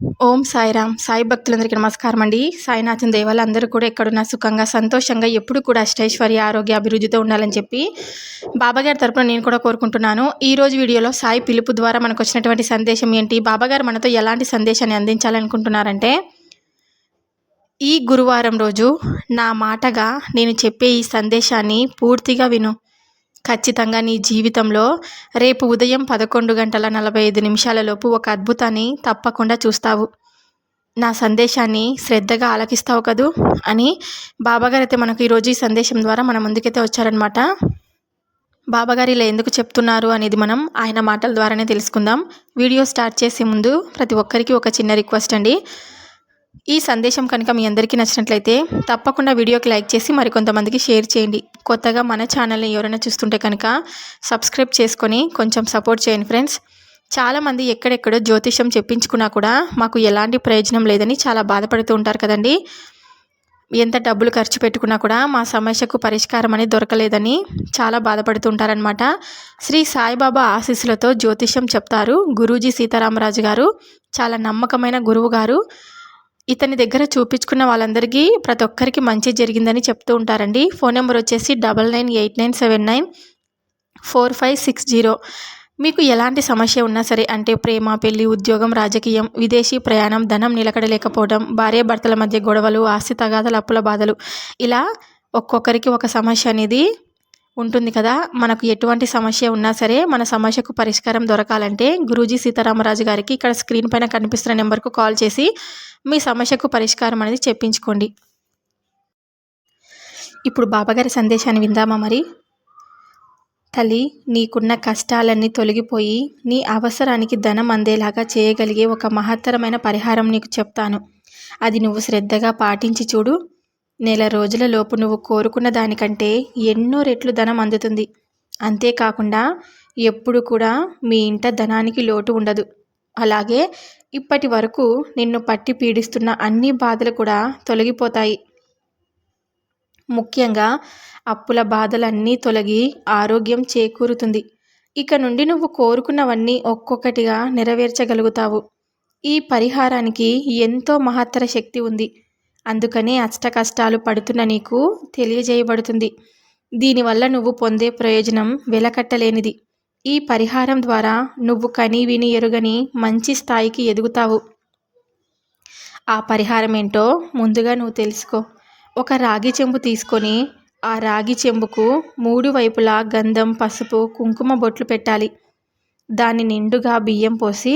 ఓం సాయిరామ్. సాయి భక్తులందరికీ నమస్కారం అండి. సాయినాథన్ దేవాలు అందరూ కూడా ఎక్కడున్నా సుఖంగా సంతోషంగా ఎప్పుడు కూడా అష్టైశ్వర్య ఆరోగ్య అభివృద్ధితో ఉండాలని చెప్పి బాబాగారి తరపున నేను కూడా కోరుకుంటున్నాను. ఈ రోజు వీడియోలో సాయి పిలుపు ద్వారా మనకు వచ్చినటువంటి సందేశం ఏంటి? బాబాగారు మనతో ఎలాంటి సందేశాన్ని అందించాలనుకుంటున్నారంటే ఈ గురువారం రోజు నా మాటగా నేను చెప్పే ఈ సందేశాన్ని పూర్తిగా విను. ఖచ్చితంగా నీ జీవితంలో రేపు ఉదయం పదకొండు గంటల నలభై ఐదు నిమిషాలలోపు ఒక అద్భుతాన్ని తప్పకుండా చూస్తావు. నా సందేశాన్ని శ్రద్ధగా ఆలకిస్తావు కదూ? అని బాబాగారు అయితే మనకు ఈరోజు ఈ సందేశం ద్వారా మన ముందుకైతే వచ్చారనమాట బాబాగారు ఇలా ఎందుకు చెప్తున్నారు అనేది మనం ఆయన మాటల ద్వారానే తెలుసుకుందాం. వీడియో స్టార్ట్ చేసే ముందు ప్రతి ఒక్కరికి ఒక చిన్న రిక్వెస్ట్ అండి. ఈ సందేశం కనుక మీ అందరికీ నచ్చినట్లయితే తప్పకుండా వీడియోకి లైక్ చేసి మరికొంతమందికి షేర్ చేయండి. కొత్తగా మన ఛానల్ని ఎవరైనా చూస్తుంటే కనుక సబ్స్క్రైబ్ చేసుకొని కొంచెం సపోర్ట్ చేయండి ఫ్రెండ్స్. చాలామంది ఎక్కడెక్కడో జ్యోతిషం చెప్పించుకున్నా కూడా మాకు ఎలాంటి ప్రయోజనం లేదని చాలా బాధపడుతూ ఉంటారు కదండి. ఎంత డబ్బులు ఖర్చు పెట్టుకున్నా కూడా మా సమస్యకు పరిష్కారం అనేది దొరకలేదని చాలా బాధపడుతూ ఉంటారనమాట శ్రీ సాయిబాబా ఆశీస్సులతో జ్యోతిషం చెప్తారు గురూజీ సీతారామరాజు గారు. చాలా నమ్మకమైన గురువు గారు. ఇతని దగ్గర చూపించుకున్న వాళ్ళందరికీ ప్రతి ఒక్కరికి మంచి జరిగిందని చెప్తూ ఉంటారండి. ఫోన్ నెంబర్ వచ్చేసి double nine eight nine seven nine four five six zero. మీకు ఎలాంటి సమస్య ఉన్నా సరే అంటే ప్రేమ పెళ్ళి ఉద్యోగం రాజకీయం విదేశీ ప్రయాణం ధనం నిలకడలేకపోవడం భార్యాభర్తల మధ్య గొడవలు ఆస్తి తగాదలు అప్పుల బాధలు ఇలా ఒక్కొక్కరికి ఒక సమస్య అనేది ఉంటుంది కదా. మనకు ఎటువంటి సమస్య ఉన్నా సరే మన సమస్యకు పరిష్కారం దొరకాలంటే గురూజీ సీతారామరాజు గారికి ఇక్కడ స్క్రీన్ పైన కనిపిస్తున్న నెంబర్కు కాల్ చేసి మీ సమస్యకు పరిష్కారం అనేది చెప్పించుకోండి. ఇప్పుడు బాబాగారి సందేశాన్ని విందామా మరి? తల్లి నీకున్న కష్టాలన్నీ తొలగిపోయి నీ అవసరానికి ధనం అందేలాగా చేయగలిగే ఒక మహత్తరమైన పరిహారం నీకు చెప్తాను. అది నువ్వు శ్రద్ధగా పాటించి చూడు. నెల రోజుల లోపు నువ్వు కోరుకున్న దానికంటే ఎన్నో రెట్లు ధనం అందుతుంది. అంతేకాకుండా ఎప్పుడు కూడా మీ ఇంట ధనానికి లోటు ఉండదు. అలాగే ఇప్పటి వరకు నిన్ను పట్టి పీడిస్తున్న అన్ని బాధలు కూడా తొలగిపోతాయి. ముఖ్యంగా అప్పుల బాధలన్నీ తొలగి ఆరోగ్యం చేకూరుతుంది. ఇక నుండి నువ్వు కోరుకున్నవన్నీ ఒక్కొక్కటిగా నెరవేర్చగలుగుతావు. ఈ పరిహారానికి ఎంతో మహత్తర శక్తి ఉంది. అందుకనే అష్ట కష్టాలు పడుతున్న నీకు తెలియజేయబడుతుంది. దీనివల్ల నువ్వు పొందే ప్రయోజనం వెలకట్టలేనిది. ఈ పరిహారం ద్వారా నువ్వు కని విని ఎరుగని మంచి స్థాయికి ఎదుగుతావు. ఆ పరిహారం ఏంటో ముందుగా నువ్వు తెలుసుకో. ఒక రాగి చెంబు తీసుకొని ఆ రాగి చెంబుకు మూడు వైపులా గంధం పసుపు కుంకుమ బొట్లు పెట్టాలి. దాని నిండుగా బియ్యం పోసి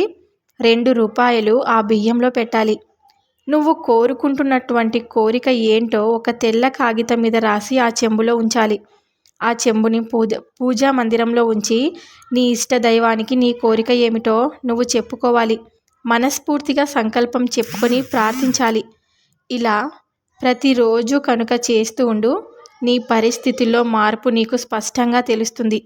రెండు రూపాయలు ఆ బియ్యంలో పెట్టాలి. నువ్వు కోరుకుంటున్నటువంటి కోరిక ఏంటో ఒక తెల్ల కాగితం మీద రాసి ఆ చెంబులో ఉంచాలి. ఆ చెంబుని పూజ పూజా మందిరంలో ఉంచి నీ ఇష్ట దైవానికి నీ కోరిక ఏమిటో నువ్వు చెప్పుకోవాలి. మనస్ఫూర్తిగా సంకల్పం చెప్పుకొని ప్రార్థించాలి. ఇలా ప్రతిరోజు కనుక చేస్తూ ఉండు నీ పరిస్థితుల్లో మార్పు నీకు స్పష్టంగా తెలుస్తుంది.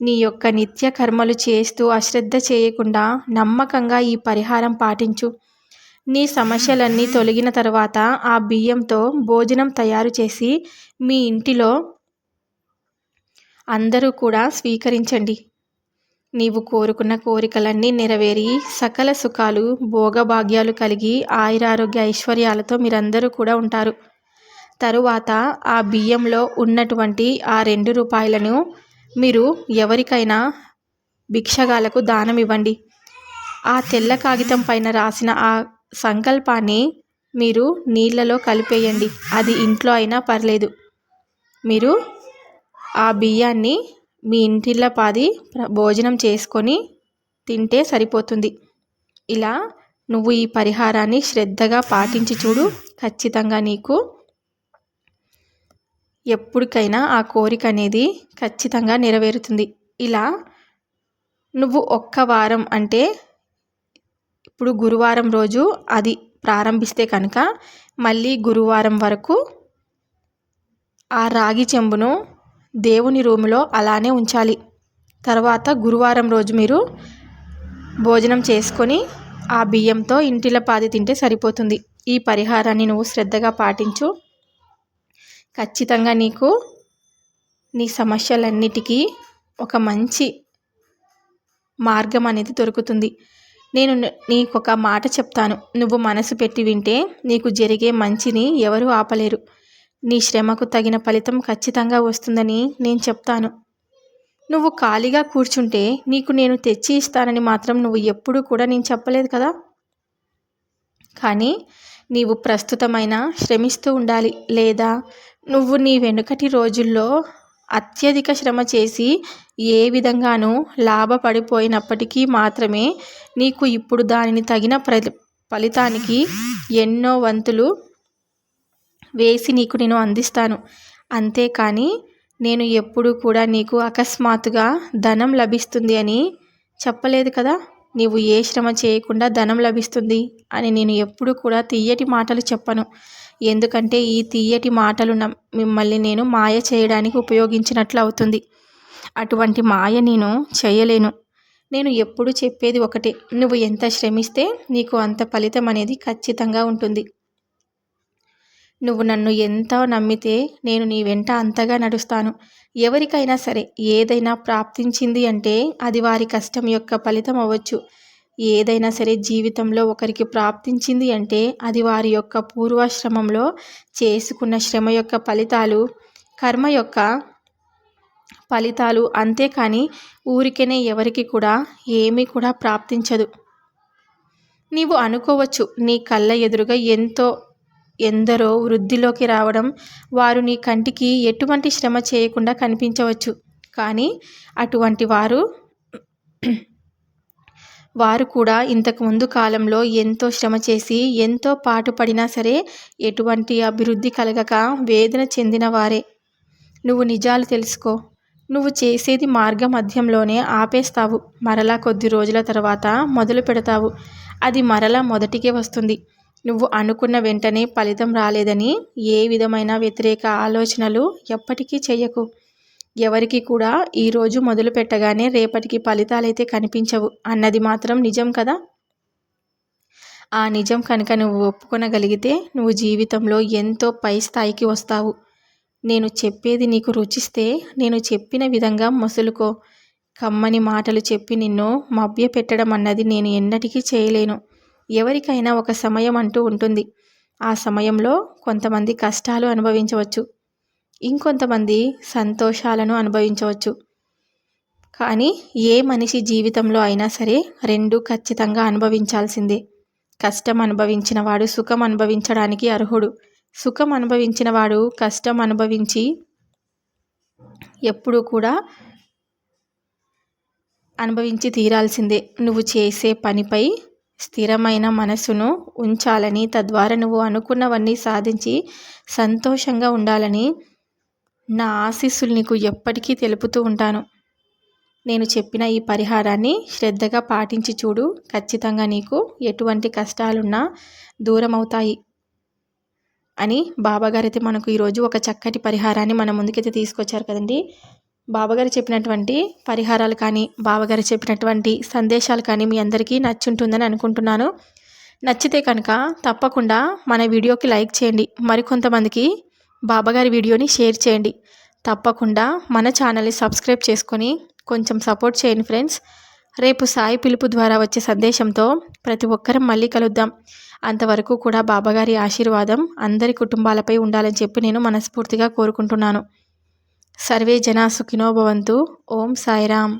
నీ యొక్క నిత్య కర్మలు చేస్తూ అశ్రద్ధ చేయకుండా నమ్మకంగా ఈ పరిహారం పాటించు. నీ సమస్యలన్నీ తొలగిన తర్వాత ఆ బియ్యంతో భోజనం తయారు చేసి మీ ఇంటిలో అందరూ కూడా స్వీకరించండి. నీవు కోరుకున్న కోరికలన్నీ నెరవేరి సకల సుఖాలు భోగభాగ్యాలు కలిగి ఆయురారోగ్య ఐశ్వర్యాలతో మీరందరూ కూడా ఉంటారు. తరువాత ఆ బియ్యంలో ఉన్నటువంటి ఆ రెండు రూపాయలను మీరు ఎవరికైనా భిక్షగాలకు దానం ఇవ్వండి ఆ తెల్ల కాగితం పైన రాసిన ఆ సంకల్పాన్ని మీరు నీళ్ళలో కలిపేయండి. అది ఇంట్లో అయినా పర్లేదు. మీరు ఆ బియ్యాన్ని మీ ఇంటిలో పాది భోజనం చేసుకొని తింటే సరిపోతుంది. ఇలా నువ్వు ఈ పరిహారాన్ని శ్రద్ధగా పాటించి చూడు. ఖచ్చితంగా నీకు ఎప్పటికైనా ఆ కోరిక అనేది ఖచ్చితంగా నెరవేరుతుంది. ఇలా నువ్వు ఒక్క వారం అంటే ఇప్పుడు గురువారం రోజు అది ప్రారంభిస్తే కనుక మళ్ళీ గురువారం వరకు ఆ రాగి చెంబును దేవుని రూములో అలానే ఉంచాలి. తర్వాత గురువారం రోజు మీరు భోజనం చేసుకొని ఆ బియ్యంతో ఇంటిలో పాది తింటే సరిపోతుంది. ఈ పరిహారాన్ని నువ్వు శ్రద్ధగా పాటించు. ఖచ్చితంగా నీకు నీ సమస్యలన్నిటికీ ఒక మంచి మార్గం అనేది దొరుకుతుంది. నేను నీకొక మాట చెప్తాను. నువ్వు మనసు పెట్టి వింటే నీకు జరిగే మంచిని ఎవరూ ఆపలేరు. నీ శ్రమకు తగిన ఫలితం ఖచ్చితంగా వస్తుందని నేను చెప్తాను. నువ్వు ఖాళీగా కూర్చుంటే నీకు నేను తెచ్చి ఇస్తానని మాత్రం నువ్వు ఎప్పుడూ కూడా నేను చెప్పలేదు కదా? కానీ నీవు ప్రస్తుతమైన శ్రమిస్తూ ఉండాలి. లేదా నువ్వు నీ వెనుకటి రోజుల్లో అత్యధిక శ్రమ చేసి ఏ విధంగానూ లాభపడిపోయినప్పటికీ మాత్రమే నీకు ఇప్పుడు దానిని తగిన ప్ర ఫలితానికి ఎన్నో వంతులు వేసి నీకు నేను అందిస్తాను. అంతేకాని నేను ఎప్పుడూ కూడా నీకు అకస్మాత్తుగా ధనం లభిస్తుంది అని చెప్పలేదు కదా? నీవు ఏ శ్రమ చేయకుండా ధనం లభిస్తుంది అని నేను ఎప్పుడూ కూడా తీయటి మాటలు చెప్పను. ఎందుకంటే ఈ తీయటి మాటలు మిమ్మల్ని నేను మాయ చేయడానికి ఉపయోగించినట్లు అవుతుంది. అటువంటి మాయ నేను చేయలేను. నేను ఎప్పుడు చెప్పేది ఒకటే నువ్వు ఎంత శ్రమిస్తే నీకు అంత ఫలితం అనేది ఖచ్చితంగా ఉంటుంది. నువ్వు నన్ను ఎంత నమ్మితే నేను నీ వెంట అంతగా నడుస్తాను. ఎవరికైనా సరే ఏదైనా ప్రాప్తించింది అంటే అది వారి కష్టం యొక్క ఫలితం అవ్వచ్చు. ఏదైనా సరే జీవితంలో ఒకరికి ప్రాప్తించింది అంటే అది వారి యొక్క పూర్వాశ్రమంలో చేసుకున్న శ్రమ యొక్క ఫలితాలు కర్మ యొక్క ఫలితాలు అంతేకాని ఊరికనే ఎవరికి కూడా ఏమీ కూడా ప్రాప్తించదు. నీవు అనుకోవచ్చు నీ కళ్ళ ఎదురుగా ఎంతో ఎందరో వృద్ధిలోకి రావడం వారు నీ కంటికి ఎటువంటి శ్రమ చేయకుండా కనిపించవచ్చు. కానీ అటువంటి వారు వారు కూడా ఇంతకు ముందు కాలంలో ఎంతో శ్రమ చేసి ఎంతో పాటుపడినా సరే ఎటువంటి అభివృద్ధి కలగక వేదన చెందిన వారే. నువ్వు నిజాలు తెలుసుకో. నువ్వు చేసేది మార్గ మధ్యంలోనే ఆపేస్తావు. మరలా కొద్ది రోజుల తర్వాత మొదలు పెడతావు. అది మరలా మొదటికే వస్తుంది. నువ్వు అనుకున్న వెంటనే ఫలితం రాలేదని ఏ విధమైన వ్యతిరేక ఆలోచనలు ఎప్పటికీ చెయ్యకు. ఎవరికి కూడా ఈరోజు మొదలు పెట్టగానే రేపటికి ఫలితాలైతే కనిపించవు అన్నది మాత్రం నిజం కదా? ఆ నిజం కనుక నువ్వు ఒప్పుకొనగలిగితే నువ్వు జీవితంలో ఎంతో పై స్థాయికి వస్తావు. నేను చెప్పేది నీకు రుచిస్తే నేను చెప్పిన విధంగా మసులుకో. కమ్మని మాటలు చెప్పి నిన్ను మభ్య పెట్టడం అన్నది నేను ఎన్నటికీ చేయలేను. ఎవరికైనా ఒక సమయం అంటూ ఉంటుంది. ఆ సమయంలో కొంతమంది కష్టాలు అనుభవించవచ్చు. ఇంకొంతమంది సంతోషాలను అనుభవించవచ్చు. కానీ ఏ మనిషి జీవితంలో అయినా సరే రెండు ఖచ్చితంగా అనుభవించాల్సిందే. కష్టం అనుభవించిన వాడు సుఖం అనుభవించడానికి అర్హుడు. సుఖం అనుభవించిన వాడు కష్టం అనుభవించి ఎప్పుడూ కూడా అనుభవించి తీరాల్సిందే. నువ్వు చేసే పనిపై స్థిరమైన మనసును ఉంచాలని తద్వారా నువ్వు అనుకున్నవన్నీ సాధించి సంతోషంగా ఉండాలని నా ఆశీస్సులు నీకు ఎప్పటికీ తెలుపుతూ ఉంటాను. నేను చెప్పిన ఈ పరిహారాన్ని శ్రద్ధగా పాటించి చూడు. ఖచ్చితంగా నీకు ఎటువంటి కష్టాలున్నా దూరం అవుతాయి అని బాబాగారైతే మనకు ఈరోజు ఒక చక్కటి పరిహారాన్ని మన ముందుకైతే తీసుకొచ్చారు కదండి. బాబాగారు చెప్పినటువంటి పరిహారాలు కానీ బాబాగారు చెప్పినటువంటి సందేశాలు కానీ మీ అందరికీ నచ్చుంటుందని అనుకుంటున్నాను. నచ్చితే కనుక తప్పకుండా మన వీడియోకి లైక్ చేయండి. మరికొంతమందికి బాబాగారి వీడియోని షేర్ చేయండి. తప్పకుండా మన ఛానల్ని సబ్స్క్రైబ్ చేసుకొని కొంచెం సపోర్ట్ చేయండి ఫ్రెండ్స్. రేపు సాయి పిలుపు ద్వారా వచ్చే సందేశంతో ప్రతి ఒక్కరం మళ్ళీ కలుద్దాం. అంతవరకు కూడా బాబాగారి ఆశీర్వాదం అందరి కుటుంబాలపై ఉండాలని చెప్పి నేను మనస్ఫూర్తిగా కోరుకుంటున్నాను. సర్వే జనా సుఖినోభవంతు ఓం సాయిరామ్.